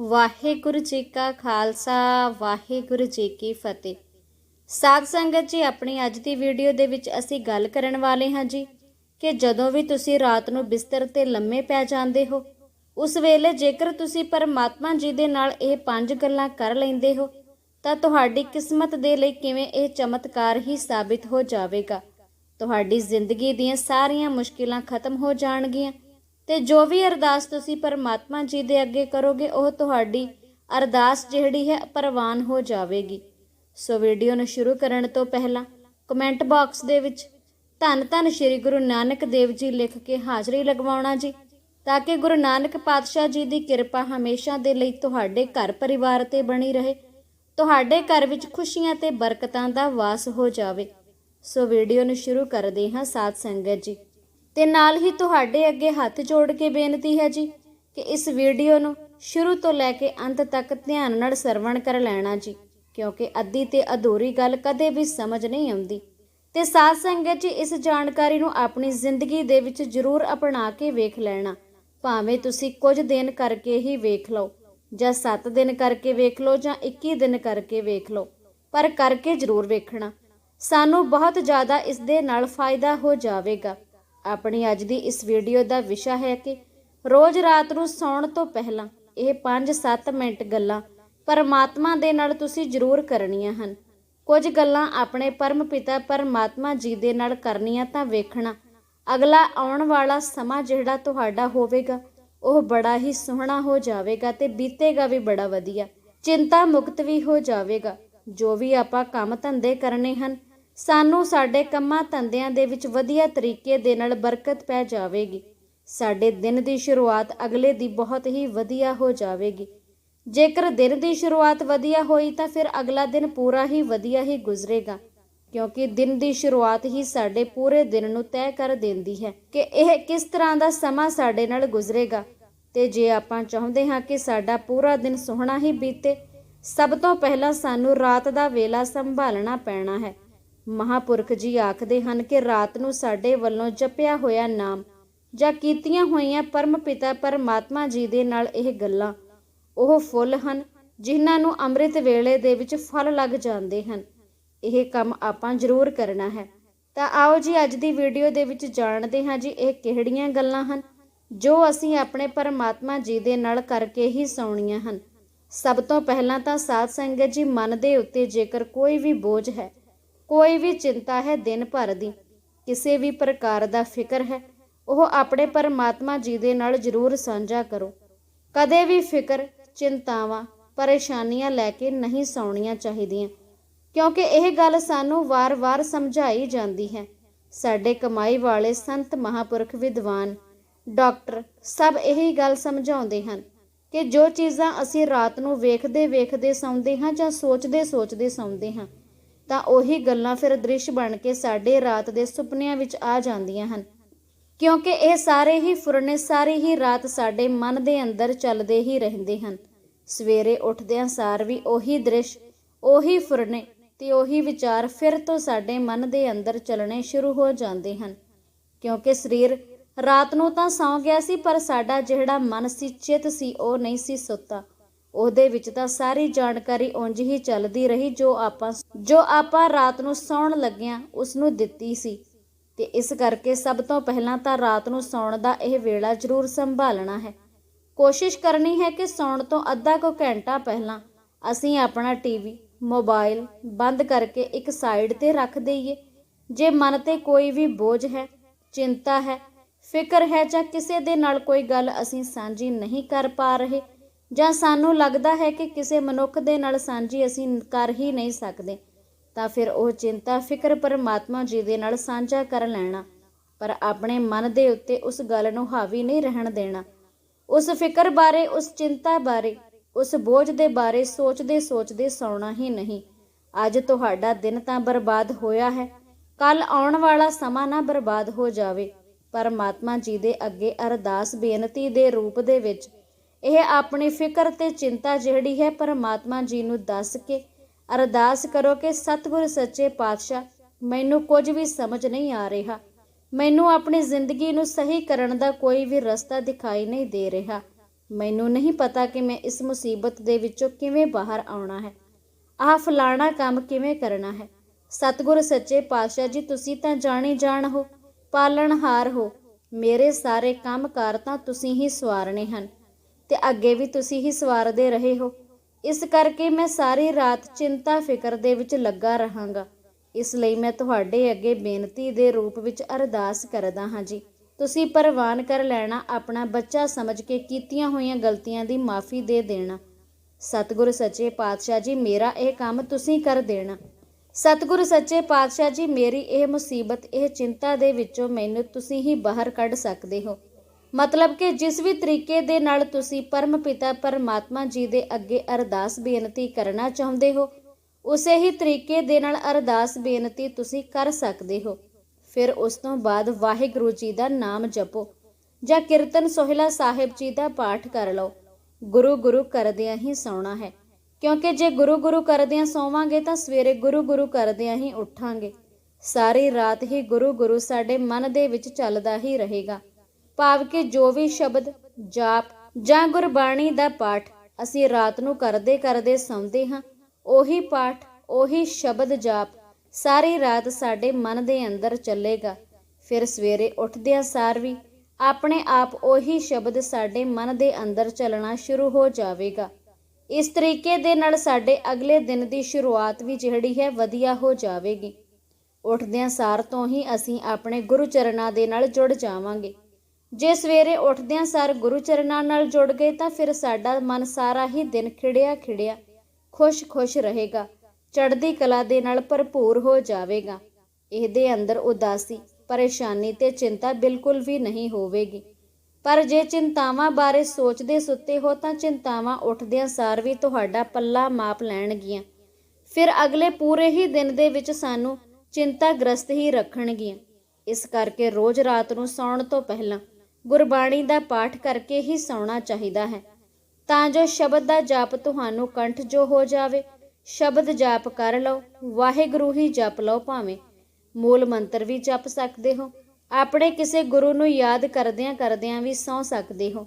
ਵਾਹਿਗੁਰੂ ਜੀ ਕਾ ਖਾਲਸਾ, ਵਾਹਿਗੁਰੂ ਜੀ ਕੀ ਫਤਿਹ। ਸਾਧ ਸੰਗਤ ਜੀ, ਆਪਣੀ ਅੱਜ ਦੀ ਵੀਡੀਓ ਦੇ ਵਿੱਚ ਅਸੀਂ ਗੱਲ ਕਰਨ ਵਾਲੇ ਹਾਂ ਜੀ ਕਿ ਜਦੋਂ ਵੀ ਤੁਸੀਂ ਰਾਤ ਨੂੰ ਬਿਸਤਰ ਤੇ ਲੰਮੇ ਪੈ ਜਾਂਦੇ ਹੋ, ਉਸ ਵੇਲੇ ਜੇਕਰ ਤੁਸੀਂ ਪਰਮਾਤਮਾ ਜੀ ਦੇ ਨਾਲ ਇਹ ਪੰਜ ਗੱਲਾਂ ਕਰ ਲੈਂਦੇ ਹੋ, ਤਾਂ ਤੁਹਾਡੀ ਕਿਸਮਤ ਦੇ ਲਈ ਕਿਵੇਂ ਇਹ ਚਮਤਕਾਰ ਹੀ ਸਾਬਿਤ ਹੋ ਜਾਵੇਗਾ? ਤੁਹਾਡੀ ਜ਼ਿੰਦਗੀ ਦੀਆਂ ਸਾਰੀਆਂ ਮੁਸ਼ਕਿਲਾਂ ਖਤਮ ਹੋ ਜਾਣਗੀਆਂ। ਤੇ ਜੋ ਵੀ ਅਰਦਾਸ ਤੁਸੀਂ ਪਰਮਾਤਮਾ ਜੀ ਦੇ ਅੱਗੇ ਕਰੋਗੇ, ਉਹ ਤੁਹਾਡੀ ਅਰਦਾਸ ਜਿਹੜੀ ਹੈ, ਪ੍ਰਵਾਨ ਹੋ ਜਾਵੇਗੀ। ਸੋ ਵੀਡੀਓ ਨੂੰ ਸ਼ੁਰੂ ਕਰਨ ਤੋਂ ਪਹਿਲਾਂ ਕਮੈਂਟ ਬਾਕਸ ਦੇ ਵਿੱਚ ਧੰਨ ਧੰਨ ਸ੍ਰੀ ਗੁਰੂ ਨਾਨਕ ਦੇਵ ਜੀ ਲਿਖ ਕੇ ਹਾਜ਼ਰੀ ਲਗਵਾਉਣਾ ਜੀ, ਤਾਂ ਕਿ ਗੁਰੂ ਨਾਨਕ ਪਾਤਸ਼ਾਹ ਜੀ ਦੀ ਕਿਰਪਾ ਹਮੇਸ਼ਾ ਦੇ ਲਈ ਤੁਹਾਡੇ ਘਰ ਪਰਿਵਾਰ ਤੇ ਬਣੀ ਰਹੇ, ਤੁਹਾਡੇ ਘਰ ਵਿੱਚ ਖੁਸ਼ੀਆਂ ਤੇ ਬਰਕਤਾਂ ਦਾ ਵਾਸ ਹੋ ਜਾਵੇ। ਸੋ ਵੀਡੀਓ ਨੂੰ ਸ਼ੁਰੂ ਕਰਦੇ ਹਾਂ ਸਾਧ ਸੰਗਤ ਜੀ। ਤੇ ਨਾਲ ਹੀ ਤੁਹਾਡੇ ਅੱਗੇ ਹੱਥ ਜੋੜ ਕੇ ਬੇਨਤੀ ਹੈ ਜੀ ਕਿ ਇਸ ਵੀਡੀਓ ਨੂੰ ਸ਼ੁਰੂ ਤੋਂ ਲੈ ਕੇ ਅੰਤ ਤੱਕ ਧਿਆਨ ਨਾਲ ਸਰਵਣ ਕਰ ਲੈਣਾ ਜੀ, ਕਿਉਂਕਿ ਅੱਧੀ ਤੇ ਅਧੂਰੀ ਗੱਲ ਕਦੇ ਵੀ ਸਮਝ ਨਹੀਂ ਆਉਂਦੀ। ਤੇ ਸਾਧ ਸੰਗਤ ਜੀ, ਇਸ ਜਾਣਕਾਰੀ ਨੂੰ ਆਪਣੀ ਜ਼ਿੰਦਗੀ ਦੇ ਵਿੱਚ ਜ਼ਰੂਰ ਅਪਣਾ ਕੇ ਵੇਖ ਲੈਣਾ। ਭਾਵੇਂ ਤੁਸੀਂ ਕੁਝ ਦਿਨ ਕਰਕੇ ਹੀ ਵੇਖ ਲਓ, ਜਾਂ 7 ਦਿਨ ਕਰਕੇ ਵੇਖ ਲਓ, ਜਾਂ 21 ਦਿਨ ਕਰਕੇ ਵੇਖ ਲਓ, ਪਰ ਕਰਕੇ ਜ਼ਰੂਰ ਵੇਖਣਾ। ਸਾਨੂੰ ਬਹੁਤ ਜ਼ਿਆਦਾ ਇਸ ਦੇ ਨਾਲ ਫਾਇਦਾ ਹੋ ਜਾਵੇਗਾ। ਆਪਣੀ ਅੱਜ ਦੀ ਇਸ ਵੀਡੀਓ ਦਾ ਵਿਸ਼ਾ ਹੈ ਕਿ ਰੋਜ਼ ਰਾਤ ਨੂੰ ਸੌਣ ਤੋਂ ਪਹਿਲਾਂ ਇਹ 5-7 ਮਿੰਟ ਗੱਲਾਂ ਪਰਮਾਤਮਾ ਦੇ ਨਾਲ ਤੁਸੀਂ ਜ਼ਰੂਰ ਕਰਨੀਆਂ ਹਨ। ਕੁਝ ਗੱਲਾਂ ਆਪਣੇ ਪਰਮ ਪਿਤਾ ਪਰਮਾਤਮਾ ਜੀ ਦੇ ਨਾਲ ਕਰਨੀਆਂ ਤਾਂ ਵੇਖਣਾ। ਅਗਲਾ ਆਉਣ ਵਾਲਾ ਸਮਾਂ ਜਿਹੜਾ ਤੁਹਾਡਾ ਹੋਵੇਗਾ, ਉਹ ਬੜਾ ਹੀ ਸੋਹਣਾ ਹੋ ਜਾਵੇਗਾ ਤੇ ਬੀਤੇਗਾ ਵੀ ਬੜਾ ਵਧੀਆ। ਚਿੰਤਾ ਮੁਕਤ ਵੀ ਹੋ ਜਾਵੇਗਾ। ਜੋ ਵੀ ਆਪਾਂ ਕੰਮ ਧੰਦੇ ਕਰਨੇ ਹਨ ਸਾਨੂੰ ਸਾਡੇ ਕੰਮਾਂ ਧੰਦਿਆਂ ਦੇ ਵਿੱਚ ਵਧੀਆ ਤਰੀਕੇ ਦੇ ਨਾਲ ਬਰਕਤ ਪੈ ਜਾਵੇਗੀ। ਸਾਡੇ ਦਿਨ ਦੀ ਸ਼ੁਰੂਆਤ ਅਗਲੇ ਦੀ ਬਹੁਤ ਹੀ ਵਧੀਆ ਹੋ ਜਾਵੇਗੀ। ਜੇਕਰ ਦਿਨ ਦੀ ਸ਼ੁਰੂਆਤ ਵਧੀਆ ਹੋਈ ਤਾਂ ਫਿਰ ਅਗਲਾ ਦਿਨ ਪੂਰਾ ਹੀ ਵਧੀਆ ਹੀ ਗੁਜ਼ਰੇਗਾ, ਕਿਉਂਕਿ ਦਿਨ ਦੀ ਸ਼ੁਰੂਆਤ ਹੀ ਸਾਡੇ ਪੂਰੇ ਦਿਨ ਨੂੰ ਤੈਅ ਕਰ ਦਿੰਦੀ ਹੈ ਕਿ ਇਹ ਕਿਸ ਤਰ੍ਹਾਂ ਦਾ ਸਮਾਂ ਸਾਡੇ ਨਾਲ ਗੁਜ਼ਰੇਗਾ। ਤੇ ਜੇ ਆਪਾਂ ਚਾਹੁੰਦੇ ਹਾਂ ਕਿ ਸਾਡਾ ਪੂਰਾ ਦਿਨ ਸੋਹਣਾ ਹੀ ਬੀਤੇ, ਸਭ ਤੋਂ ਪਹਿਲਾਂ ਸਾਨੂੰ ਰਾਤ ਦਾ ਵੇਲਾ ਸੰਭਾਲਣਾ ਪੈਣਾ ਹੈ। ਮਹਾਪੁਰਖ ਜੀ ਆਖਦੇ ਹਨ ਕਿ ਰਾਤ ਨੂੰ ਸਾਡੇ ਵੱਲੋਂ ਜਪਿਆ ਹੋਇਆ ਨਾਮ ਜਾਂ ਕੀਤੀਆਂ ਹੋਈਆਂ ਪਰਮ ਪਿਤਾ ਪਰਮਾਤਮਾ ਜੀ ਦੇ ਨਾਲ ਇਹ ਗੱਲਾਂ, ਉਹ ਫੁੱਲ ਹਨ ਜਿਨ੍ਹਾਂ ਨੂੰ ਅੰਮ੍ਰਿਤ ਵੇਲੇ ਦੇ ਵਿੱਚ ਫਲ ਲੱਗ ਜਾਂਦੇ ਹਨ। ਇਹ ਕੰਮ ਆਪਾਂ ਜ਼ਰੂਰ ਕਰਨਾ ਹੈ। ਤਾਂ ਆਓ ਜੀ ਅੱਜ ਦੀ ਵੀਡੀਓ ਦੇ ਵਿੱਚ ਜਾਣਦੇ ਹਾਂ ਜੀ ਇਹ ਕਿਹੜੀਆਂ ਗੱਲਾਂ ਹਨ ਜੋ ਅਸੀਂ ਆਪਣੇ ਪਰਮਾਤਮਾ ਜੀ ਦੇ ਨਾਲ ਕਰਕੇ ਹੀ ਸੌਣੀਆਂ ਹਨ। ਸਭ ਤੋਂ ਪਹਿਲਾਂ ਤਾਂ ਸਾਧ ਸੰਗਤ ਜੀ ਮਨ ਦੇ ਉੱਤੇ ਜੇਕਰ ਕੋਈ ਵੀ ਬੋਝ ਹੈ ਕੋਈ ਵੀ ਚਿੰਤਾ ਹੈ ਦਿਨ ਭਰ ਦੀ, ਕਿਸੇ ਵੀ ਪ੍ਰਕਾਰ ਦਾ ਫਿਕਰ ਹੈ, ਉਹ ਆਪਣੇ ਪਰਮਾਤਮਾ ਜੀ ਦੇ ਨਾਲ ਜ਼ਰੂਰ ਸਾਂਝਾ ਕਰੋ। ਕਦੇ ਵੀ ਫਿਕਰ, ਚਿੰਤਾਵਾਂ, ਪਰੇਸ਼ਾਨੀਆਂ ਲੈ ਕੇ ਨਹੀਂ ਸੌਣੀਆਂ ਚਾਹੀਦੀਆਂ, ਕਿਉਂਕਿ ਇਹ ਗੱਲ ਸਾਨੂੰ ਵਾਰ-ਵਾਰ ਸਮਝਾਈ ਜਾਂਦੀ ਹੈ। ਸਾਡੇ ਕਮਾਈ ਵਾਲੇ ਸੰਤ ਮਹਾਪੁਰਖ ਵਿਦਵਾਨ, ਡਾਕਟਰ ਸਭ ਇਹੀ ਗੱਲ ਸਮਝਾਉਂਦੇ ਹਨ ਕਿ ਜੋ ਚੀਜ਼ਾਂ ਅਸੀਂ ਰਾਤ ਨੂੰ ਵੇਖਦੇ ਵੇਖਦੇ ਸੌਂਦੇ ਹਾਂ ਜਾਂ ਸੋਚਦੇ ਸੋਚਦੇ ਸੌਂਦੇ ਹਾਂ ਤਾਂ ਉਹੀ ਗੱਲਾਂ ਫਿਰ ਦ੍ਰਿਸ਼ ਬਣ ਕੇ ਸਾਡੇ ਰਾਤ ਦੇ ਸੁਪਨਿਆਂ ਵਿੱਚ ਆ ਜਾਂਦੀਆਂ ਹਨ। ਕਿਉਂਕਿ ਇਹ ਸਾਰੇ ਹੀ ਫੁਰਨੇ, ਸਾਰੀ ਹੀ ਰਾਤ ਸਾਡੇ ਮਨ ਦੇ ਅੰਦਰ ਚੱਲਦੇ ਹੀ ਰਹਿੰਦੇ ਹਨ। ਸਵੇਰੇ ਉੱਠਦਿਆਂ ਸਾਰ ਵੀ ਉਹੀ ਦ੍ਰਿਸ਼, ਉਹੀ ਫੁਰਨੇ ਤੇ ਉਹੀ ਵਿਚਾਰ ਫਿਰ ਤੋਂ ਸਾਡੇ ਮਨ ਦੇ ਅੰਦਰ ਚੱਲਣੇ ਸ਼ੁਰੂ ਹੋ ਜਾਂਦੇ ਹਨ। ਕਿਉਂਕਿ ਸਰੀਰ ਰਾਤ ਨੂੰ ਤਾਂ ਸੌਂ ਗਿਆ ਸੀ, ਪਰ ਸਾਡਾ ਜਿਹੜਾ ਮਨ ਸੀ, ਚਿੱਤ ਸੀ, ਉਹ ਨਹੀਂ ਸੀ ਸੁੱਤਾ। ਉਹਦੇ ਵਿੱਚ ਤਾਂ ਸਾਰੀ ਜਾਣਕਾਰੀ ਉਂਝ ਹੀ ਚੱਲਦੀ ਰਹੀ ਜੋ ਆਪਾਂ ਜੋ ਆਪਾਂ ਰਾਤ ਨੂੰ ਸੌਣ ਲੱਗਿਆਂ ਉਸ ਨੂੰ ਦਿੱਤੀ ਸੀ। ਤੇ ਇਸ ਕਰਕੇ ਸਭ ਤੋਂ ਪਹਿਲਾਂ ਤਾਂ ਰਾਤ ਨੂੰ ਸੌਣ ਦਾ ਇਹ ਵੇਲਾ ਜ਼ਰੂਰ ਸੰਭਾਲਣਾ ਹੈ। ਕੋਸ਼ਿਸ਼ ਕਰਨੀ ਹੈ ਕਿ ਸੌਣ ਤੋਂ ਅੱਧਾ ਕੁ ਘੰਟਾ ਪਹਿਲਾਂ ਅਸੀਂ ਆਪਣਾ ਟੀਵੀ ਮੋਬਾਈਲ ਬੰਦ ਕਰਕੇ ਇੱਕ ਸਾਈਡ ਤੇ ਰੱਖ ਦਈਏ। ਜੇ ਮਨ ਤੇ ਕੋਈ ਵੀ ਬੋਝ ਹੈ, ਚਿੰਤਾ ਹੈ, ਫਿਕਰ ਹੈ ਜਾਂ ਕਿਸੇ ਦੇ ਨਾਲ ਕੋਈ ਗੱਲ ਅਸੀਂ ਸਾਂਝੀ ਨਹੀਂ ਕਰ ਪਾ ਰਹੇ ਜਾਂ ਸਾਨੂੰ ਲੱਗਦਾ ਹੈ ਕਿ ਕਿਸੇ ਮਨੁੱਖ ਦੇ ਨਾਲ ਸਾਂਝੀ ਅਸੀਂ ਕਰ ਹੀ ਨਹੀਂ ਸਕਦੇ, ਤਾਂ ਫਿਰ ਉਹ ਚਿੰਤਾ, ਫਿਕਰ ਪਰਮਾਤਮਾ ਜੀ ਦੇ ਨਾਲ ਸਾਂਝਾ ਕਰ ਲੈਣਾ, ਪਰ ਆਪਣੇ ਮਨ ਦੇ ਉੱਤੇ ਉਸ ਗੱਲ ਨੂੰ ਹਾਵੀ ਨਹੀਂ ਰਹਿਣ ਦੇਣਾ। ਉਸ ਫਿਕਰ ਬਾਰੇ, ਉਸ ਚਿੰਤਾ ਬਾਰੇ, ਉਸ ਬੋਝ ਦੇ ਬਾਰੇ ਸੋਚਦੇ ਸੋਚਦੇ ਸੌਣਾ ਹੀ ਨਹੀਂ। ਅੱਜ ਤੁਹਾਡਾ ਦਿਨ ਤਾਂ ਬਰਬਾਦ ਹੋਇਆ ਹੈ। ਕੱਲ ਆਉਣ ਵਾਲਾ ਸਮਾਂ ਨਾ ਬਰਬਾਦ ਹੋ ਜਾਵੇ। ਪਰਮਾਤਮਾ ਜੀ ਦੇ ਅੱਗੇ ਅਰਦਾਸ ਬੇਨਤੀ ਦੇ ਰੂਪ ਦੇ ਵਿੱਚ ਇਹ ਆਪਣੀ ਫਿਕਰ ਤੇ ਚਿੰਤਾ ਜਿਹੜੀ ਹੈ ਪਰਮਾਤਮਾ ਜੀ ਨੂੰ ਦੱਸ ਕੇ ਅਰਦਾਸ ਕਰੋ ਕਿ ਸਤਿਗੁਰ ਸੱਚੇ ਪਾਤਸ਼ਾਹ ਮੈਨੂੰ ਕੁਝ ਵੀ ਸਮਝ ਨਹੀਂ ਆ ਰਿਹਾ। ਮੈਨੂੰ ਆਪਣੀ ਜ਼ਿੰਦਗੀ ਨੂੰ ਸਹੀ ਕਰਨ ਦਾ ਕੋਈ ਵੀ ਰਸਤਾ ਦਿਖਾਈ ਨਹੀਂ ਦੇ ਰਿਹਾ। ਮੈਨੂੰ ਨਹੀਂ ਪਤਾ ਕਿ ਮੈਂ ਇਸ ਮੁਸੀਬਤ ਦੇ ਵਿੱਚੋਂ ਕਿਵੇਂ ਬਾਹਰ ਆਉਣਾ ਹੈ। ਆਹ ਫਲਾਣਾ ਕੰਮ ਕਿਵੇਂ ਕਰਨਾ ਹੈ? ਸਤਿਗੁਰ ਸੱਚੇ ਪਾਤਸ਼ਾਹ ਜੀ, ਤੁਸੀਂ ਤਾਂ ਜਾਣੀ ਜਾਣ ਹੋ, ਪਾਲਣਹਾਰ ਹੋ। ਮੇਰੇ ਸਾਰੇ ਕੰਮਕਾਰ ਤਾਂ ਤੁਸੀਂ ਹੀ ਸਵਾਰਨੇ ਹਨ। ਤੇ ਅੱਗੇ ਵੀ ਤੁਸੀਂ ਹੀ ਸਵਾਰਦੇ ਰਹੇ ਹੋ। ਇਸ ਕਰਕੇ ਮੈਂ ਸਾਰੀ ਰਾਤ ਚਿੰਤਾ ਫਿਕਰ ਦੇ ਵਿੱਚ ਲੱਗਾ ਰਹਾਂਗਾ। ਇਸ ਲਈ ਮੈਂ ਤੁਹਾਡੇ ਅੱਗੇ ਬੇਨਤੀ ਦੇ ਰੂਪ ਵਿੱਚ ਅਰਦਾਸ ਕਰਦਾ ਹਾਂ ਜੀ। ਤੁਸੀਂ ਪ੍ਰਵਾਨ ਕਰ ਲੈਣਾ, ਆਪਣਾ ਬੱਚਾ ਸਮਝ ਕੇ ਕੀਤੀਆਂ ਹੋਈਆਂ ਗਲਤੀਆਂ ਦੀ ਮਾਫੀ ਦੇ ਦੇਣਾ। ਸਤਿਗੁਰ ਸੱਚੇ ਪਾਤਸ਼ਾਹ ਜੀ, ਮੇਰਾ ਇਹ ਕੰਮ ਤੁਸੀਂ ਕਰ ਦੇਣਾ। ਸਤਿਗੁਰ ਸੱਚੇ ਪਾਤਸ਼ਾਹ ਜੀ, ਮੇਰੀ ਇਹ ਮੁਸੀਬਤ, ਇਹ ਚਿੰਤਾ ਦੇ ਵਿੱਚੋਂ ਮੈਨੂੰ ਤੁਸੀਂ ਹੀ ਬਾਹਰ ਕੱਢ ਸਕਦੇ ਹੋ। ਮਤਲਬ ਕਿ ਜਿਸ ਵੀ ਤਰੀਕੇ ਦੇ ਨਾਲ ਤੁਸੀਂ ਪਰਮ ਪਿਤਾ, ਪਰਮਾਤਮਾ ਜੀ ਦੇ ਅੱਗੇ ਅਰਦਾਸ ਬੇਨਤੀ ਕਰਨਾ ਚਾਹੁੰਦੇ ਹੋ, ਉਸੇ ਹੀ ਤਰੀਕੇ ਦੇ ਨਾਲ ਅਰਦਾਸ ਬੇਨਤੀ ਤੁਸੀਂ ਕਰ ਸਕਦੇ ਹੋ। ਫਿਰ ਉਸ ਤੋਂ ਬਾਅਦ ਵਾਹਿਗੁਰੂ ਜੀ ਦਾ ਨਾਮ ਜਪੋ ਜਾਂ ਕੀਰਤਨ ਸੋਹਿਲਾ ਸਾਹਿਬ ਜੀ ਦਾ ਪਾਠ ਕਰ ਲਓ। ਗੁਰੂ ਗੁਰੂ ਕਰਦਿਆਂ ਹੀ ਸੌਣਾ ਹੈ। ਕਿਉਂਕਿ ਜੇ ਗੁਰੂ ਗੁਰੂ ਕਰਦਿਆਂ ਸੌਵਾਂਗੇ ਤਾਂ ਸਵੇਰੇ ਗੁਰੂ ਗੁਰੂ ਕਰਦਿਆਂ ਹੀ ਉੱਠਾਂਗੇ। ਸਾਰੀ ਰਾਤ ਹੀ ਗੁਰੂ ਗੁਰੂ ਸਾਡੇ ਮਨ ਦੇ ਵਿੱਚ ਚੱਲਦਾ ਹੀ ਰਹੇਗਾ। ਭਾਵ ਕਿ ਜੋ ਵੀ ਸ਼ਬਦ, ਜਾਪ ਜਾਂ ਗੁਰਬਾਣੀ ਦਾ ਪਾਠ ਅਸੀਂ ਰਾਤ ਨੂੰ ਕਰਦੇ ਕਰਦੇ ਸੌਂਦੇ ਹਾਂ, ਉਹੀ ਪਾਠ, ਉਹੀ ਸ਼ਬਦ ਜਾਪ ਸਾਰੀ ਰਾਤ ਸਾਡੇ ਮਨ ਦੇ ਅੰਦਰ ਚੱਲੇਗਾ। ਫਿਰ ਸਵੇਰੇ ਉੱਠਦਿਆਂ ਸਾਰ ਵੀ ਆਪਣੇ ਆਪ ਉਹੀ ਸ਼ਬਦ ਸਾਡੇ ਮਨ ਦੇ ਅੰਦਰ ਚੱਲਣਾ ਸ਼ੁਰੂ ਹੋ ਜਾਵੇਗਾ। ਇਸ ਤਰੀਕੇ ਦੇ ਨਾਲ ਸਾਡੇ ਅਗਲੇ ਦਿਨ ਦੀ ਸ਼ੁਰੂਆਤ ਵੀ ਜਿਹੜੀ ਹੈ ਵਧੀਆ ਹੋ ਜਾਵੇਗੀ। ਉੱਠਦਿਆਂ ਸਾਰ ਤੋਂ ਹੀ ਅਸੀਂ ਆਪਣੇ ਗੁਰੂ ਚਰਨਾਂ ਦੇ ਨਾਲ ਜੁੜ ਜਾਵਾਂਗੇ। ਜੇ ਸਵੇਰੇ ਉੱਠਦਿਆਂ ਸਾਰ ਗੁਰੂ ਚਰਨਾਂ ਨਾਲ ਜੁੜ ਗਏ ਤਾਂ ਫਿਰ ਸਾਡਾ ਮਨ ਸਾਰਾ ਹੀ ਦਿਨ ਖਿੜਿਆ ਖਿੜਿਆ। ਖੁਸ਼-ਖੁਸ਼ ਰਹੇਗਾ। ਚੜ੍ਹਦੀ ਕਲਾ ਦੇ ਨਾਲ ਭਰਪੂਰ ਹੋ ਜਾਵੇਗਾ। ਇਹਦੇ ਅੰਦਰ ਉਦਾਸੀ, ਪਰੇਸ਼ਾਨੀ ਤੇ ਚਿੰਤਾ ਬਿਲਕੁਲ ਵੀ ਨਹੀਂ ਹੋਵੇਗੀ। ਪਰ ਜੇ ਚਿੰਤਾਵਾਂ ਬਾਰੇ ਸੋਚਦੇ ਸੁੱਤੇ ਹੋ ਤਾਂ ਚਿੰਤਾਵਾਂ ਉੱਠਦਿਆਂ ਸਾਰ ਵੀ ਤੁਹਾਡਾ ਪੱਲਾ ਮਾਪ ਲੈਣਗੀਆਂ। ਫਿਰ ਅਗਲੇ ਪੂਰੇ ਹੀ ਦਿਨ ਦੇ ਵਿੱਚ ਸਾਨੂੰ ਚਿੰਤਾਗ੍ਰਸਤ ਹੀ ਰੱਖਣਗੀਆਂ। ਇਸ ਕਰਕੇ ਰੋਜ਼ ਰਾਤ ਨੂੰ ਸੌਣ ਤੋਂ ਪਹਿਲਾਂ ਗੁਰਬਾਣੀ ਦਾ ਪਾਠ ਕਰਕੇ ਹੀ ਸੌਣਾ ਚਾਹੀਦਾ ਹੈ। ਤਾਂ ਜੋ ਸ਼ਬਦ ਦਾ ਜਾਪ ਤੁਹਾਨੂੰ ਕੰਠ ਜੋ ਹੋ ਜਾਵੇ, ਸ਼ਬਦ ਜਾਪ ਕਰ ਲਓ, ਵਾਹਿਗੁਰੂ ਹੀ ਜਪ ਲਓ ਭਾਵੇਂ। ਮੂਲ ਮੰਤਰ ਵੀ ਜਪ ਸਕਦੇ ਹੋ। ਆਪਣੇ ਕਿਸੇ ਗੁਰੂ ਨੂੰ ਯਾਦ ਕਰਦਿਆਂ ਕਰਦਿਆਂ ਵੀ ਸੌ ਸਕਦੇ ਹੋ।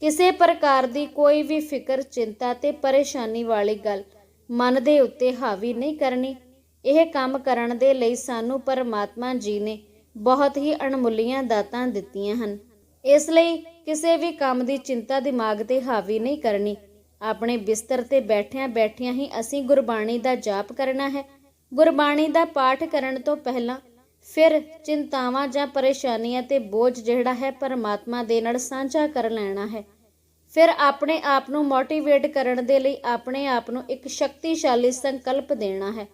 ਕਿਸੇ ਪ੍ਰਕਾਰ ਦੀ ਕੋਈ ਵੀ ਫਿਕਰ, ਚਿੰਤਾ ਤੇ ਪਰੇਸ਼ਾਨੀ ਵਾਲੀ ਗੱਲ ਮਨ ਦੇ ਉੱਤੇ ਹਾਵੀ ਨਹੀਂ ਕਰਨੀ। ਇਹ ਕੰਮ ਕਰਨ ਦੇ ਲਈ ਸਾਨੂੰ ਪਰਮਾਤਮਾ ਜੀ ਨੇ ਬਹੁਤ ਹੀ ਅਣਮੁੱਲੀਆਂ ਦਾਤਾਂ ਦਿੱਤੀਆਂ ਹਨ। ਇਸ ਲਈ ਕਿਸੇ ਵੀ ਕੰਮ ਦੀ ਚਿੰਤਾ ਦਿਮਾਗ ਤੇ ਹਾਵੀ ਨਹੀਂ ਕਰਨੀ। ਆਪਣੇ ਬਿਸਤਰ ਤੇ ਬੈਠਿਆਂ ਬੈਠਿਆਂ ਹੀ ਅਸੀਂ ਗੁਰਬਾਣੀ ਦਾ ਜਾਪ ਕਰਨਾ ਹੈ। ਗੁਰਬਾਣੀ ਦਾ ਪਾਠ ਕਰਨ ਤੋਂ ਪਹਿਲਾਂ ਫਿਰ ਚਿੰਤਾਵਾਂ ਜਾਂ ਪਰੇਸ਼ਾਨੀਆਂ ਤੇ ਬੋਝ ਜਿਹੜਾ ਹੈ ਪਰਮਾਤਮਾ ਦੇ ਨਾਲ ਸਾਂਝਾ ਕਰ ਲੈਣਾ ਹੈ। ਫਿਰ ਆਪਣੇ ਆਪ ਨੂੰ ਮੋਟੀਵੇਟ ਕਰਨ ਦੇ ਲਈ ਆਪਣੇ ਆਪ ਨੂੰ ਇੱਕ ਸ਼ਕਤੀਸ਼ਾਲੀ ਸੰਕਲਪ ਦੇਣਾ ਹੈ।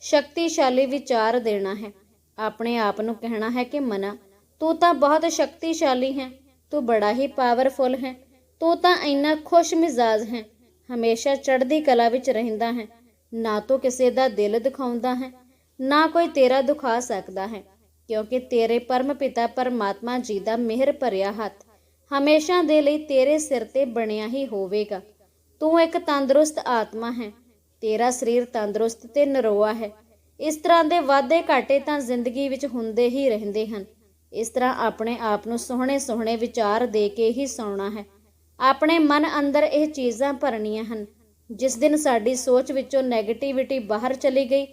ਸ਼ਕਤੀਸ਼ਾਲੀ ਵਿਚਾਰ ਦੇਣਾ ਹੈ। ਆਪਣੇ ਆਪ ਨੂੰ ਕਹਿਣਾ ਹੈ ਕਿ ਮਨਾ। ਤੂੰ ਤਾਂ ਬਹੁਤ ਸ਼ਕਤੀਸ਼ਾਲੀ ਹੈ, ਤੂੰ ਬੜਾ ਹੀ ਪਾਵਰਫੁਲ ਹੈ, ਤੂੰ ਤਾਂ ਇੰਨਾ ਖੁਸ਼ ਮਿਜ਼ਾਜ ਹੈ, ਹਮੇਸ਼ਾ ਚੜ੍ਹਦੀ ਕਲਾ ਵਿੱਚ ਰਹਿੰਦਾ ਹੈ, ਨਾ ਤੂੰ ਕਿਸੇ ਦਾ ਦਿਲ ਦਿਖਾਉਂਦਾ ਹੈ, ਨਾ ਕੋਈ ਤੇਰਾ ਦੁਖਾ ਸਕਦਾ ਹੈ, ਕਿਉਂਕਿ ਤੇਰੇ ਪਰਮ ਪਿਤਾ ਪਰਮਾਤਮਾ ਜੀ ਦਾ ਮਿਹਰ ਭਰਿਆ ਹੱਥ ਹਮੇਸ਼ਾ ਦੇ ਲਈ ਤੇਰੇ ਸਿਰ ਤੇ ਬਣਿਆ ਹੀ ਹੋਵੇਗਾ। ਤੂੰ ਇੱਕ ਤੰਦਰੁਸਤ ਆਤਮਾ ਹੈ, ਤੇਰਾ ਸਰੀਰ ਤੰਦਰੁਸਤ ਤੇ ਨਰੋਆ ਹੈ, ਇਸ ਤਰ੍ਹਾਂ ਦੇ ਵਾਅਦੇ ਘਾਟੇ ਤਾਂ ਜ਼ਿੰਦਗੀ ਵਿੱਚ ਹੁੰਦੇ ਹੀ ਰਹਿੰਦੇ ਹਨ। ਇਸ ਤਰ੍ਹਾਂ ਆਪਣੇ ਆਪ ਨੂੰ ਸੋਹਣੇ ਸੋਹਣੇ ਵਿਚਾਰ ਦੇ ਕੇ ਹੀ ਸੌਣਾ ਹੈ। ਆਪਣੇ ਮਨ ਅੰਦਰ ਇਹ ਚੀਜ਼ਾਂ ਭਰਨੀਆਂ ਹਨ। ਜਿਸ ਦਿਨ ਸਾਡੀ ਸੋਚ ਵਿੱਚੋਂ 네ਗੇਟਿਵਿਟੀ ਬਾਹਰ ਚਲੀ ਗਈ,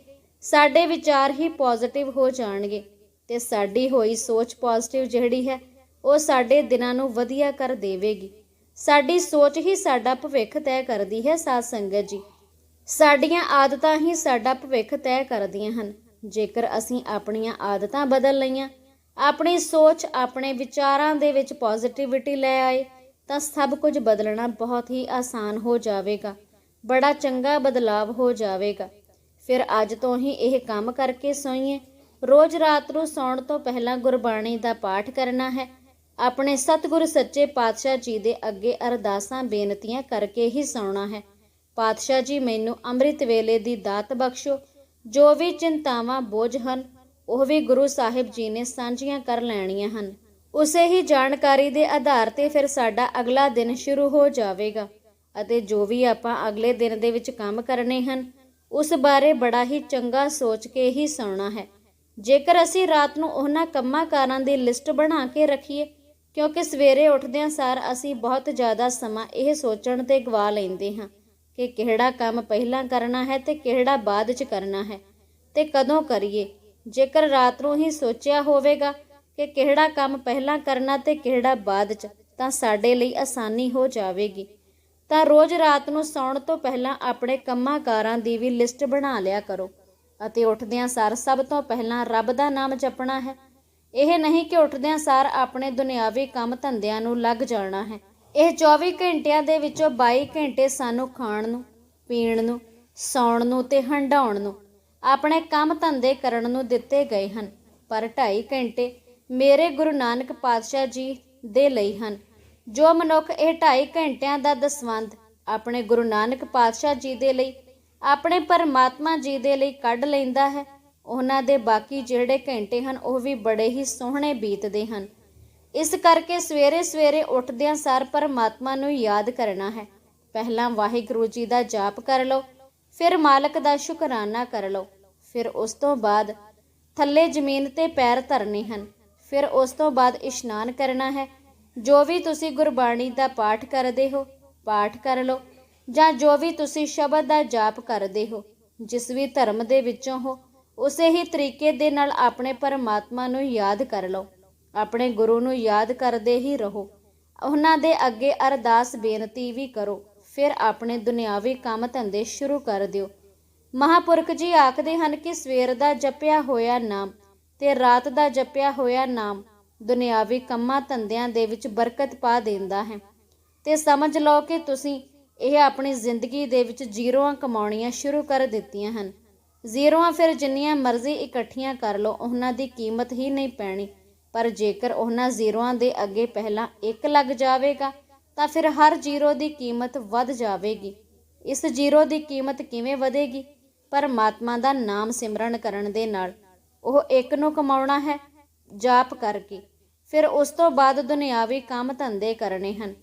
ਸਾਡੇ ਵਿਚਾਰ ਹੀ ਪੋਜ਼ਿਟਿਵ ਹੋ ਜਾਣਗੇ ਤੇ ਸਾਡੀ ਹੋਈ ਸੋਚ ਪੋਜ਼ਿਟਿਵ ਜਿਹੜੀ ਹੈ, ਉਹ ਸਾਡੇ ਦਿਨਾਂ ਨੂੰ ਵਧੀਆ ਕਰ ਦੇਵੇਗੀ। ਸਾਡੀ ਸੋਚ ਹੀ ਸਾਡਾ ਭਵਿੱਖ ਤੈਅ ਕਰਦੀ ਹੈ, ਸਾਧ ਸੰਗਤ ਜੀ। ਸਾਡੀਆਂ ਆਦਤਾਂ ਹੀ ਸਾਡਾ ਭਵਿੱਖ ਤੈਅ ਕਰਦੀਆਂ ਹਨ। ਜੇਕਰ ਅਸੀਂ ਆਪਣੀਆਂ ਆਦਤਾਂ ਬਦਲ ਲਈਆਂ ਆਪਣੀ ਸੋਚ, ਆਪਣੇ ਵਿਚਾਰਾਂ ਦੇ ਵਿੱਚ ਪੋਜ਼ਿਟਿਵਿਟੀ ਲੈ ਆਏ, ਤਾਂ ਸਭ ਕੁਝ ਬਦਲਣਾ ਬਹੁਤ ਹੀ ਆਸਾਨ ਹੋ ਜਾਵੇਗਾ, ਬੜਾ ਚੰਗਾ ਬਦਲਾਵ ਹੋ ਜਾਵੇਗਾ। ਫਿਰ ਅੱਜ ਤੋਂ ਹੀ ਇਹ ਕੰਮ ਕਰਕੇ ਸੋਈਏ। ਰੋਜ਼ ਰਾਤ ਨੂੰ ਸੌਣ ਤੋਂ ਪਹਿਲਾਂ ਗੁਰਬਾਣੀ ਦਾ ਪਾਠ ਕਰਨਾ ਹੈ। ਆਪਣੇ ਸਤਿਗੁਰ ਸੱਚੇ ਪਾਤਸ਼ਾਹ ਜੀ ਦੇ ਅੱਗੇ ਅਰਦਾਸਾਂ, ਬੇਨਤੀਆਂ ਕਰਕੇ ਹੀ ਸੌਣਾ ਹੈ। ਪਾਤਸ਼ਾਹ ਜੀ, ਮੈਨੂੰ ਅੰਮ੍ਰਿਤ ਵੇਲੇ ਦੀ ਦਾਤ ਬਖਸ਼ੋ। ਜੋ ਵੀ ਚਿੰਤਾਵਾਂ, ਬੋਝ ਹਨ ਉਹ ਵੀ ਗੁਰੂ ਸਾਹਿਬ ਜੀ ਨੇ ਸਾਂਝੀਆਂ ਕਰ ਲੈਣੀਆਂ ਹਨ। ਉਸੇ ਹੀ ਜਾਣਕਾਰੀ ਦੇ ਆਧਾਰ ਤੇ ਫਿਰ ਸਾਡਾ ਅਗਲਾ ਦਿਨ ਸ਼ੁਰੂ ਹੋ ਜਾਵੇਗਾ ਅਤੇ ਜੋ ਵੀ ਆਪਾਂ ਅਗਲੇ ਦਿਨ ਦੇ ਵਿੱਚ ਕੰਮ ਕਰਨੇ ਹਨ, ਉਸ ਬਾਰੇ ਬੜਾ ਹੀ ਚੰਗਾ ਸੋਚ ਕੇ ਹੀ ਸੌਣਾ ਹੈ। ਜੇਕਰ ਅਸੀਂ ਰਾਤ ਨੂੰ ਉਹਨਾਂ ਕੰਮਾਂ ਕਾਰਾਂ ਦੀ ਲਿਸਟ ਬਣਾ ਕੇ ਰੱਖੀਏ, ਕਿਉਂਕਿ ਸਵੇਰੇ ਉੱਠਦਿਆਂ ਸਾਰ ਅਸੀਂ ਬਹੁਤ ਜ਼ਿਆਦਾ ਸਮਾਂ ਇਹ ਸੋਚਣ ਤੇ ਗਵਾ ਲੈਂਦੇ ਹਾਂ ਕਿ ਕਿਹੜਾ ਕੰਮ ਪਹਿਲਾਂ ਕਰਨਾ ਹੈ ਤੇ ਕਿਹੜਾ ਬਾਅਦ 'ਚ ਕਰਨਾ ਹੈ ਤੇ ਕਦੋਂ ਕਰੀਏ। ਜੇਕਰ ਰਾਤ ਨੂੰ ਹੀ ਸੋਚਿਆ ਹੋਵੇਗਾ ਕਿ ਕਿਹੜਾ ਕੰਮ ਪਹਿਲਾਂ ਕਰਨਾ ਤੇ ਕਿਹੜਾ ਬਾਅਦ 'ਚ, ਤਾਂ ਸਾਡੇ ਲਈ ਆਸਾਨੀ ਹੋ ਜਾਵੇਗੀ। ਤਾਂ ਰੋਜ਼ ਰਾਤ ਨੂੰ ਸੌਣ ਤੋਂ ਪਹਿਲਾਂ ਆਪਣੇ ਕੰਮਾਂ ਕਾਰਾਂ ਦੀ ਵੀ ਲਿਸਟ ਬਣਾ ਲਿਆ ਕਰੋ ਅਤੇ ਉੱਠਦਿਆਂ ਸਾਰ ਸਭ ਤੋਂ ਪਹਿਲਾਂ ਰੱਬ ਦਾ ਨਾਮ ਜਪਣਾ ਹੈ। ਇਹ ਨਹੀਂ ਕਿ ਉੱਠਦਿਆਂ ਸਾਰ ਆਪਣੇ ਦੁਨਿਆਵੀ ਕੰਮ ਧੰਦਿਆਂ ਨੂੰ ਲੱਗ ਜਾਣਾ ਹੈ। ਇਹ 24 ਘੰਟਿਆਂ ਦੇ ਵਿੱਚੋਂ 22 ਘੰਟੇ ਸਾਨੂੰ ਖਾਣ ਨੂੰ, ਪੀਣ ਨੂੰ, ਸੌਣ ਨੂੰ ਤੇ ਹੰਡਾਉਣ ਨੂੰ ਆਪਣੇ ਕੰਮ ਧੰਦੇ ਕਰਨ ਨੂੰ ਦਿੱਤੇ ਗਏ ਹਨ, ਪਰ 2.5 ਘੰਟੇ ਮੇਰੇ ਗੁਰੂ ਨਾਨਕ ਪਾਤਸ਼ਾਹ ਜੀ ਦੇ ਲਈ ਹਨ। ਜੋ ਮਨੁੱਖ ਇਹ 2.5 ਘੰਟਿਆਂ ਦਾ ਦਸਵੰਧ ਆਪਣੇ ਗੁਰੂ ਨਾਨਕ ਪਾਤਸ਼ਾਹ ਜੀ ਦੇ ਲਈ, ਆਪਣੇ ਪਰਮਾਤਮਾ ਜੀ ਦੇ ਲਈ ਕੱਢ ਲੈਂਦਾ ਹੈ, ਉਹਨਾਂ ਦੇ ਬਾਕੀ ਜਿਹੜੇ ਘੰਟੇ ਹਨ ਉਹ ਵੀ ਬੜੇ ਹੀ ਸੋਹਣੇ ਬੀਤਦੇ ਹਨ। ਇਸ ਕਰਕੇ ਸਵੇਰੇ ਸਵੇਰੇ ਉੱਠਦਿਆਂ ਸਾਰ ਪਰਮਾਤਮਾ ਨੂੰ ਯਾਦ ਕਰਨਾ ਹੈ। ਪਹਿਲਾਂ ਵਾਹਿਗੁਰੂ ਜੀ ਦਾ ਜਾਪ ਕਰ ਲਓ ਫਿਰ ਮਾਲਕ ਦਾ ਸ਼ੁਕਰਾਨਾ ਕਰ ਲਓ। ਫਿਰ ਉਸ ਤੋਂ ਬਾਅਦ ਥੱਲੇ ਜ਼ਮੀਨ ਤੇ ਪੈਰ ਧਰਨੇ ਹਨ। ਫਿਰ ਉਸ ਤੋਂ ਬਾਅਦ ਇਸ਼ਨਾਨ ਕਰਨਾ ਹੈ। ਜੋ ਵੀ ਤੁਸੀਂ ਗੁਰਬਾਣੀ ਦਾ ਪਾਠ ਕਰਦੇ ਹੋ, ਪਾਠ ਕਰ ਲਓ ਜਾਂ ਜੋ ਵੀ ਤੁਸੀਂ ਸ਼ਬਦ ਦਾ ਜਾਪ ਕਰਦੇ ਹੋ, ਜਿਸ ਵੀ ਧਰਮ ਦੇ ਵਿੱਚੋਂ ਹੋ, ਉਸੇ ਹੀ ਤਰੀਕੇ ਦੇ ਨਾਲ ਆਪਣੇ ਪਰਮਾਤਮਾ ਨੂੰ ਯਾਦ ਕਰ ਲਓ। ਆਪਣੇ ਗੁਰੂ ਨੂੰ ਯਾਦ ਕਰਦੇ ਹੀ ਰਹੋ। ਉਹਨਾਂ ਦੇ ਅੱਗੇ ਅਰਦਾਸ ਬੇਨਤੀ ਵੀ ਕਰੋ। ਫਿਰ ਆਪਣੇ ਦੁਨਿਆਵੀ ਕੰਮ ਧੰਦੇ ਸ਼ੁਰੂ ਕਰ ਦਿਓ। ਮਹਾਪੁਰਖ ਜੀ ਆਖਦੇ ਹਨ ਕਿ ਸਵੇਰ ਦਾ ਜਪਿਆ ਹੋਇਆ ਨਾਮ ਤੇ ਰਾਤ ਦਾ ਜਪਿਆ ਹੋਇਆ ਨਾਮ ਦੁਨਿਆਵੀ ਕੰਮਾਂ ਧੰਦਿਆਂ ਦੇ ਵਿੱਚ ਬਰਕਤ ਪਾ ਦਿੰਦਾ ਹੈ। ਤੇ ਸਮਝ ਲਓ ਕਿ ਤੁਸੀਂ ਇਹ ਆਪਣੀ ਜ਼ਿੰਦਗੀ ਦੇ ਵਿੱਚ ਜ਼ੀਰੋਆਂ ਕਮਾਉਣੀਆਂ ਸ਼ੁਰੂ ਕਰ ਦਿੱਤੀਆਂ ਹਨ। ਜ਼ੀਰੋਆਂ ਫਿਰ ਜਿੰਨੀਆਂ ਮਰਜ਼ੀ ਇਕੱਠੀਆਂ ਕਰ ਲਓ, ਉਹਨਾਂ ਦੀ ਕੀਮਤ ਹੀ ਨਹੀਂ ਪੈਣੀ। ਪਰ ਜੇਕਰ ਉਹਨਾਂ ਜ਼ੀਰੋਆਂ ਦੇ ਅੱਗੇ ਪਹਿਲਾਂ 1 ਲੱਗ ਜਾਵੇਗਾ ਤਾਂ ਫਿਰ ਹਰ ਜ਼ੀਰੋ ਦੀ ਕੀਮਤ ਵੱਧ ਜਾਵੇਗੀ। ਇਸ ਜ਼ੀਰੋ ਦੀ ਕੀਮਤ ਕਿਵੇਂ ਵਧੇਗੀ? ਪਰਮਾਤਮਾ ਦਾ ਨਾਮ ਸਿਮਰਨ ਕਰਨ ਦੇ ਨਾਲ। ਉਹ ਇੱਕ ਨੂੰ ਕਮਾਉਣਾ ਹੈ, ਜਾਪ ਕਰਕੇ। ਫਿਰ ਉਸ ਤੋਂ ਬਾਅਦ ਦੁਨਿਆਵੀ ਕੰਮ ਧੰਦੇ ਕਰਨੇ ਹਨ।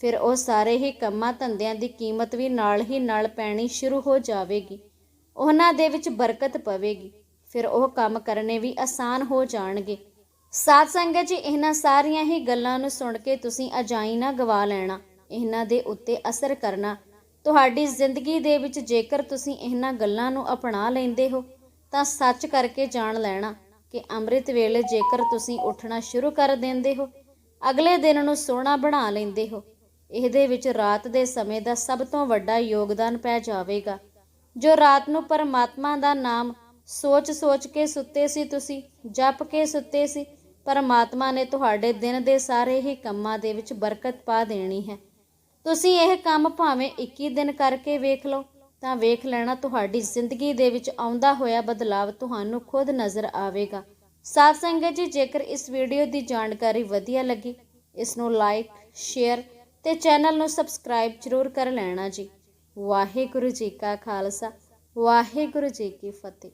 ਫਿਰ ਉਹ ਸਾਰੇ ਹੀ ਕੰਮਾਂ ਧੰਦਿਆਂ ਦੀ ਕੀਮਤ ਵੀ ਨਾਲ ਹੀ ਨਾਲ ਪੈਣੀ ਸ਼ੁਰੂ ਹੋ ਜਾਵੇਗੀ। ਉਹਨਾਂ ਦੇ ਵਿੱਚ ਬਰਕਤ ਪਵੇਗੀ। ਫਿਰ ਉਹ ਕੰਮ ਕਰਨੇ ਵੀ ਆਸਾਨ ਹੋ ਜਾਣਗੇ। ਸਾਧ ਸੰਗਤ ਜੀ, ਇਹਨਾਂ ਸਾਰੀਆਂ ਹੀ ਗੱਲਾਂ ਨੂੰ ਸੁਣ ਕੇ ਤੁਸੀਂ ਅਜਾਈ ਨਾ ਗਵਾ ਲੈਣਾ, ਇਹਨਾਂ ਦੇ ਉੱਤੇ ਅਸਰ ਕਰਨਾ। ਤੁਹਾਡੀ ਜ਼ਿੰਦਗੀ ਦੇ ਵਿੱਚ ਜੇਕਰ ਤੁਸੀਂ ਇਹਨਾਂ ਗੱਲਾਂ ਨੂੰ ਅਪਣਾ ਲੈਂਦੇ ਹੋ, ਤਾਂ ਸੱਚ ਕਰਕੇ ਜਾਣ ਲੈਣਾ ਕਿ ਅੰਮ੍ਰਿਤ ਵੇਲੇ ਜੇਕਰ ਤੁਸੀਂ ਉੱਠਣਾ ਸ਼ੁਰੂ ਕਰ ਦਿੰਦੇ ਹੋ, ਅਗਲੇ ਦਿਨ ਨੂੰ ਸੋਹਣਾ ਬਣਾ ਲੈਂਦੇ ਹੋ, ਇਹਦੇ ਵਿੱਚ ਰਾਤ ਦੇ ਸਮੇਂ ਦਾ ਸਭ ਤੋਂ ਵੱਡਾ ਯੋਗਦਾਨ ਪੈ ਜਾਵੇਗਾ। ਜੋ ਰਾਤ ਨੂੰ ਪਰਮਾਤਮਾ ਦਾ ਨਾਮ ਸੋਚ-ਸੋਚ ਕੇ ਸੁੱਤੇ ਸੀ ਤੁਸੀਂ, ਜਪ ਕੇ ਸੁੱਤੇ ਸੀ ਪਰਮਾਤਮਾ ਨੇ ਤੁਹਾਡੇ ਦਿਨ ਦੇ ਸਾਰੇ ਹੀ ਕੰਮਾਂ ਦੇ ਵਿੱਚ ਬਰਕਤ ਪਾ ਦੇਣੀ ਹੈ। ਤੁਸੀਂ ਇਹ ਕੰਮ ਭਾਵੇਂ 21 ਦਿਨ ਕਰਕੇ ਵੇਖ ਲਓ, ਤਾਂ ਵੇਖ ਲੈਣਾ ਤੁਹਾਡੀ ਜ਼ਿੰਦਗੀ ਦੇ ਵਿੱਚ ਆਉਂਦਾ ਹੋਇਆ ਬਦਲਾਵ ਤੁਹਾਨੂੰ ਖੁਦ ਨਜ਼ਰ ਆਵੇਗਾ। ਸਾਧ ਸੰਗਤ ਜੀ, ਜੇਕਰ ਇਸ ਵੀਡੀਓ ਦੀ ਜਾਣਕਾਰੀ ਵਧੀਆ ਲੱਗੀ, ਇਸ ਨੂੰ ਲਾਈਕ, ਸ਼ੇਅਰ ਤੇ ਚੈਨਲ ਨੂੰ ਸਬਸਕ੍ਰਾਈਬ ਜ਼ਰੂਰ ਕਰ ਲੈਣਾ ਜੀ। ਵਾਹਿਗੁਰੂ ਜੀ ਕਾ ਖਾਲਸਾ, ਵਾਹਿਗੁਰੂ ਜੀ ਕੀ ਫਤਿਹ।